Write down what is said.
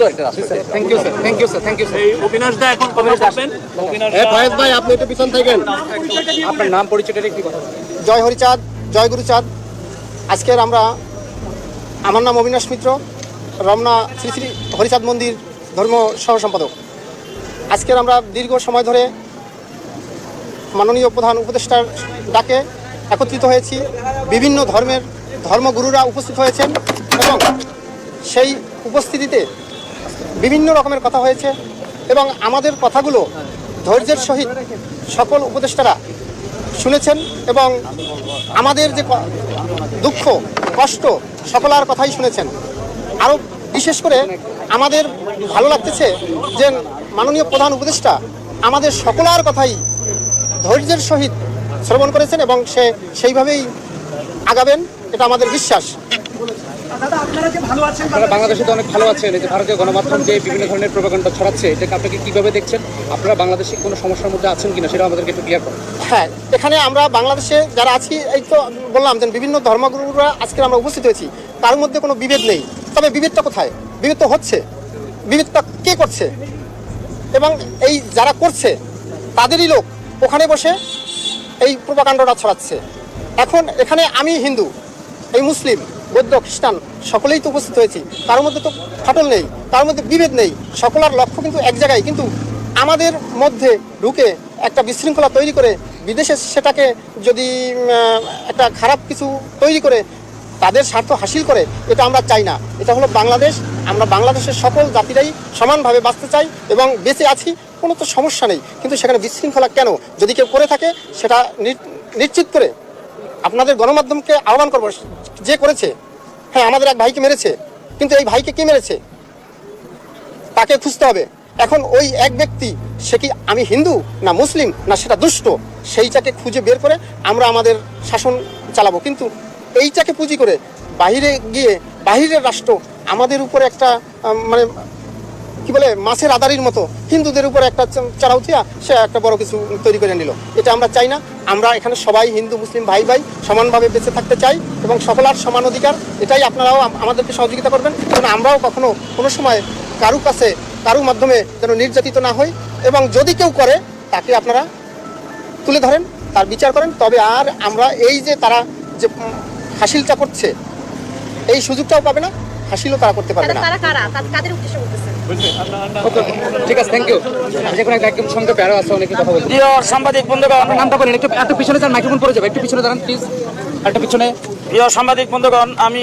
সুন্দর একটা রাষ্ট্র thank you sir thank you sir thank you sir এই অবিনাশ দা এখন কথা বলবেন অবিনাশ দা- ফয়েজ ভাই আপনি একটু পিছন থাকেন। আপনার নাম পরিচয়টা একটু কথা জয় হরিচাঁদ জয় গুরুচাঁদ। আজকের আমরা আমার নাম অবিনাশ মিত্র। রমনা শ্রী শ্রী হরিচাঁদ মন্দির ধর্ম সহ সম্পাদক। আজকের আমরা দীর্ঘ সময় ধরে মাননীয় প্রধান উপদেষ্টার ডাকে একত্রিত হয়েছি। বিভিন্ন ধর্মের ধর্মগুরুরা উপস্থিত হয়েছেন এবং সেই উপস্থিতিতে বিভিন্ন রকমের কথা হয়েছে এবং আমাদের কথাগুলো ধৈর্যের সহিত সকল উপদেষ্টারা শুনেছেন এবং আমাদের যে দুঃখ, কষ্ট সকলার কথাই শুনেছেন। আরও বিশেষ করে আমাদের ভালো লাগতেছে যে মাননীয় প্রধান উপদেষ্টা আমাদের সকলার কথাই ধৈর্যের সহিত শ্রবণ করেছেন এবং সে সেইভাবেই আগাবেন, এটা আমাদের বিশ্বাস। আপনারা বাংলাদেশে তো অনেক ভালো আছেন। এই যে ভারতীয় গণমাধ্যম যে বিভিন্ন ধরনের প্রোপাগান্ডা ছড়াচ্ছে এটাকে আপনাকে কীভাবে দেখছেন? আপনারা বাংলাদেশে কোনো সমস্যার মধ্যে আছেন কিনা সেটা আমাদেরকে একটু ক্লিয়ার করুন। হ্যাঁ এখানে আমরা বাংলাদেশে যারা আছি এই তো বললাম যে বিভিন্ন ধর্মগুরুরা আজকে আমরা উপস্থিত হয়েছি তার মধ্যে কোনো বিভেদ নেই। তবে বিভেদটা কোথায়? বিভেদ তো হচ্ছে। বিভেদটা কে করছে? এবং এই যারা করছে তাদেরই লোক ওখানে বসে এই প্রোপাকাণ্ডটা ছড়াচ্ছে। এখন এখানে আমি হিন্দু এই মুসলিম বৌদ্ধ খ্রিস্টান সকলেই তো উপস্থিত হয়েছি। তার মধ্যে তো ফাটল নেই, তার মধ্যে বিভেদ নেই। সকলার লক্ষ্য কিন্তু এক জায়গায়। কিন্তু আমাদের মধ্যে ঢুকে একটা বিশৃঙ্খলা তৈরি করে বিদেশে সেটাকে যদি একটা খারাপ কিছু তৈরি করে তাদের স্বার্থ হাসিল করে, এটা আমরা চাই না। এটা হলো বাংলাদেশ। আমরা বাংলাদেশের সকল জাতিরাই সমানভাবে বাঁচতে চাই এবং বেঁচে আছি, কোনো তো সমস্যা নেই। কিন্তু সেখানে বিশৃঙ্খলা কেন? যদি কেউ করে থাকে, সেটা নিশ্চিত করে আপনাদের গণমাধ্যমকে আহ্বান করব। যে করেছে হ্যাঁ আমাদের এক ভাইকে মেরেছে, কিন্তু এই ভাইকে কে মেরেছে? তাকে খুঁজতে হবে। এখন ওই এক ব্যক্তি, সে কি আমি হিন্দু না মুসলিম না সেটা দুষ্ট, সেইটাকে খুঁজে বের করে আমরা আমাদের শাসন চালাবো। কিন্তু এইটাকে পুঁজি করে বাহিরে গিয়ে বাহিরের রাষ্ট্র আমাদের উপরে একটা মানে কি বলে মাছের আদারির মতো। হিন্দুদের উপরে একটা চড়াও থিয়া সে একটা বড় কিছু তৈরি করে নিল। এটা আমরা চাই না। আমরা এখানে সবাই হিন্দু মুসলিম ভাই ভাই সমানভাবে বেঁচে থাকতে চাই এবং সকলার সমান অধিকার এটাই আপনারাও আমাদেরকে সহযোগিতা করবেন। যেন আমরাও কখনো কোনো সময় কারু কাছে কারু মাধ্যমে যেন নির্যাতিত না হই এবং যদি কেউ করে তাকে আপনারা তুলে ধরেন তার বিচার করেন। তবে আর আমরা এই যে তারা যে হাসিলটা করছে এই সুযোগটাও পাবে না হাসিলও তারা করতে পারবে না। তারা কারা? তা- কাদের উদ্দেশ্যে ওকে ঠিক আছে থ্যাংক ইউ যে কোনো একদম সংক্ষেপে আরও আছে অনেকে কথা বলতে প্রিয় সাংবাদিক বন্ধুগণ আপনার নামটা বলেন একটু একটু পিছনে যান মাইক্রোফোন পড়ে যাবে একটু পিছনে দাঁড়ান প্লিজ একটু পিছনে। প্রিয় সাংবাদিক বন্ধুগণ আমি